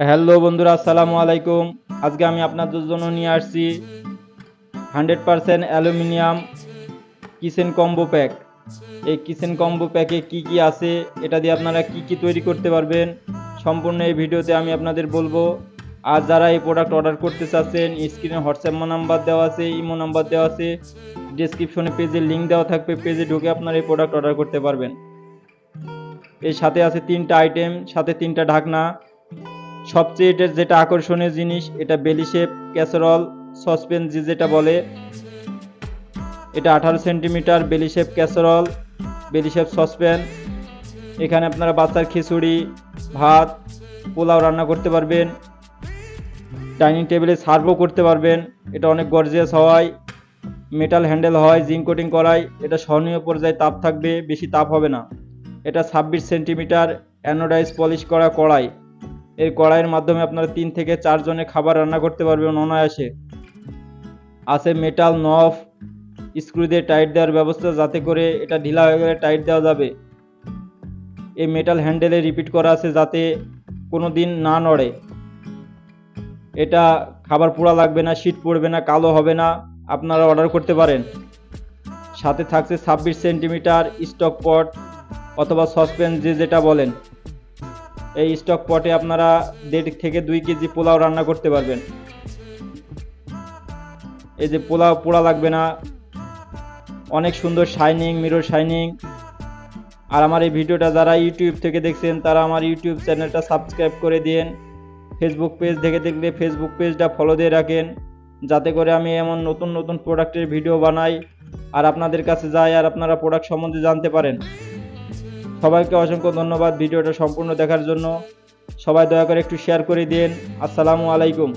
Hello বন্ধুরা, আসসালামু আলাইকুম। আজকে আমি আপনাদের জন্য নিয়ে আসছি hundred percent aluminium kitchen combo pack. এই কিচেন কম্বো প্যাকে কি কি আছে, এটা দিয়ে আপনারা কি কি তৈরি করতে পারবেন, সম্পূর্ণ এই ভিডিওতে আমি আপনাদের বলব। আর যারা এই প্রোডাক্ট অর্ডার করতে চাচ্ছেন, স্ক্রিনে হোয়াটসঅ্যাপ নাম্বার দেওয়া আছে, ইমো নাম্বার দেওয়া আছে ডিসক্রিপশনে পেজের লিঙ্ক দেওয়া থাকবে পেজে ঢুকে আপনারা এই প্রোডাক্ট অর্ডার করতে পারবেন। এর সাথে আছে তিনটা আইটেম সাথে তিনটা ঢাকনা। সবচেয়ে এটার যেটা আকর্ষণীয় জিনিস, এটা বেলি শেপ, ক্যাসারল, সসপেন যে যেটা বলে, এটা আঠারো centimetre, belly shape, casserole, belly shape saucepan এখানে আপনারা বাচ্চার খিচুড়ি, ভাত, পোলাও রান্না করতে পারবেন। ডাইনিং টেবিলে সার্ভও করতে পারবেন। এটা অনেক গর্জিয়াস হওয়ায়, মেটাল হ্যান্ডেল হয় জিঙ্ক কোটিং করায়, এটা সহনীয় পর্যায়ে তাপ থাকবে, বেশি তাপ হবে না। এটা ছাব্বিশ সেন্টিমিটার, অ্যানোডাইজ পলিশ করা কড়াই। এই কড়াইয়ের মাধ্যমে আপনারা তিন থেকে চারজনে খাবার রান্না করতে পারবেন অনায়াসে। আছে মেটাল নফ স্ক্রু দিয়ে টাইট দেওয়ার ব্যবস্থা যাতে করে এটা ঢিলা হয়ে গেলে টাইট দেওয়া যাবে। এই মেটাল হ্যান্ডেলে রিপিট করা আছে যাতে কোনো দিন না নড়ে। এটা খাবার পোড়া লাগবে না, শীত পড়বে না, কালো হবে না, আপনারা অর্ডার করতে পারেন। সাথে থাকছে ছাব্বিশ সেন্টিমিটার স্টক পট অথবা সসপেন যে যেটা বলেন। এই স্টক পটে আপনারা দেড় থেকে দুই কেজি পোলাও রান্না করতে পারবেন। এই যে পোলাও পোড়া লাগবে না। অনেক সুন্দর শাইনিং মিরর শাইনিং আর আমার এই ভিডিওটা যারা ইউটিউব থেকে দেখছেন, তারা আমার ইউটিউব চ্যানেলটা সাবস্ক্রাইব করে দিন ফেসবুক পেজ দেখে দেখলে ফেসবুক পেজটা ফলো দিয়ে রাখেন। যাতে করে আমি এমন নতুন নতুন প্রোডাক্টের ভিডিও বানাই। আর আপনাদের কাছে যাই আর আপনারা প্রোডাক্ট সম্বন্ধে জানতে পারেন। সবাইকে অসংখ্য ধন্যবাদ ভিডিওটা সম্পূর্ণ দেখার জন্য। সবাই দয়া করে একটু শেয়ার করে দিন আসসালামু আলাইকুম।